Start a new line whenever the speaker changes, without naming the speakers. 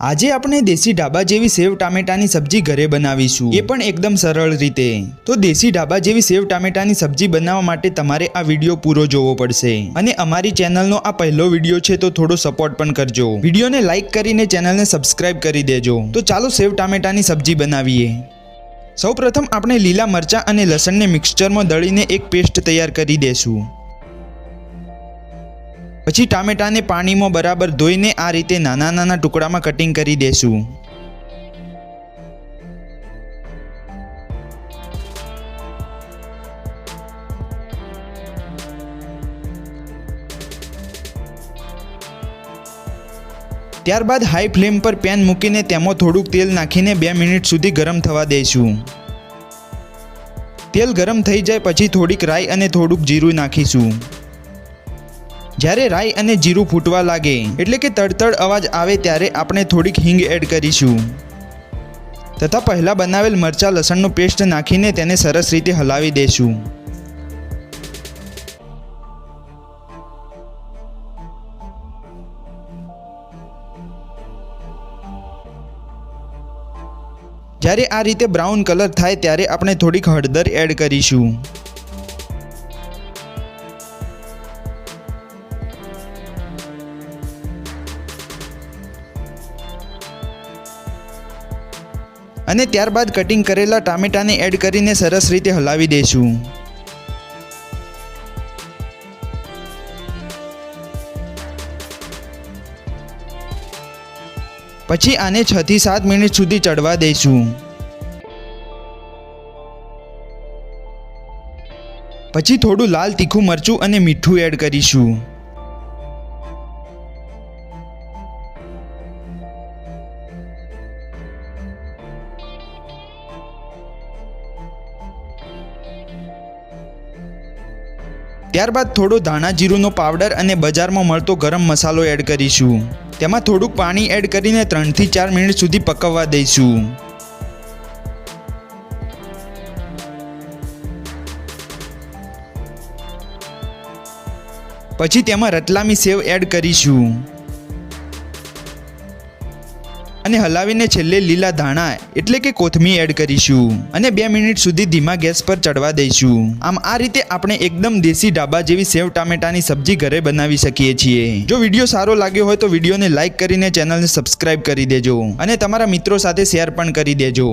આજે આપણે દેશી ઢાબા જેવી સેવ ટામેટાની સબ્જી ઘરે બનાવીશું. એ પણ એકદમ સરળ રીતે. તો દેશી ઢાબા જેવી સેવ ટામેટાની સબ્જી બનાવવા માટે તમારે આ વીડિયો પૂરો જોવો પડશે. અને અમારી ચેનલનો આ પહેલો વીડિયો છે તો થોડો સપોર્ટ પણ કરજો. વિડીયોને લાઇક કરીને ચેનલને સબસ્ક્રાઇબ કરી દેજો. તો ચાલો સેવ ટામેટાની સબ્જી બનાવીએ. સૌપ્રથમ આપણે લીલા મરચાં અને લસણને મિક્સચરમાં દળીને એક પેસ્ટ તૈયાર કરી દેશું. પછી ટામેટાને પાણીમાં બરાબર ધોઈને આ રીતે નાના નાના ટુકડામાં કટિંગ કરી દેશું. ત્યારબાદ હાઈ ફ્લેમ પર પેન મૂકીને તેમાં થોડુંક તેલ નાખીને બે મિનિટ સુધી ગરમ થવા દઈશું તેલ ગરમ થઈ જાય પછી થોડીક રાઈ અને થોડુંક જીરું નાખીશું. જ્યારે રાઈ અને જીરું ફૂટવા લાગે, એટલે કે તડતડ અવાજ આવે ત્યારે આપણે થોડીક હિંગ એડ કરીશું. તથા પહેલાં બનાવેલ મરચાં લસણનો પેસ્ટ નાખીને તેને સરસ રીતે હલાવી દેશું. જ્યારે આ રીતે બ્રાઉન કલર થાય ત્યારે આપણે થોડીક હળદર એડ કરીશું. અને ત્યારબાદ કટિંગ કરેલા ટામેટાને એડ કરીને સરસ રીતે હલાવી દઈશું પછી આને છ થી સાત મિનિટ સુધી ચડવા દઈશું પછી થોડું લાલ તીખું મરચું અને મીઠું એડ કરીશું. ત્યારબાદ થોડો ધાણા જીરુંનો પાવડર અને બજારમાં મળતો ગરમ મસાલો એડ કરીશું. તેમાં થોડુંક પાણી એડ કરીને ત્રણથી ચાર મિનિટ સુધી પકવવા દઈશું. પછી તેમાં રતલામી સેવ એડ કરીશું. અને હલાવીને છેલ્લે લીલા ધાણા એટલે કે કોથમી એડ કરીશું. અને બે મિનિટ સુધી ધીમા ગેસ પર ચડવા દઈશું. આમ આ રીતે આપણે એકદમ દેશી ઢાબા જેવી સેવ ટામેટાની સબ્જી ઘરે બનાવી શકીએ છીએ. જો વીડિયો સારો લાગ્યો હોય તો વિડીયોને લાઈક કરીને ચેનલને સબસ્ક્રાઇબ કરી દેજો. અને તમારા મિત્રો સાથે શેર પણ કરી દેજો.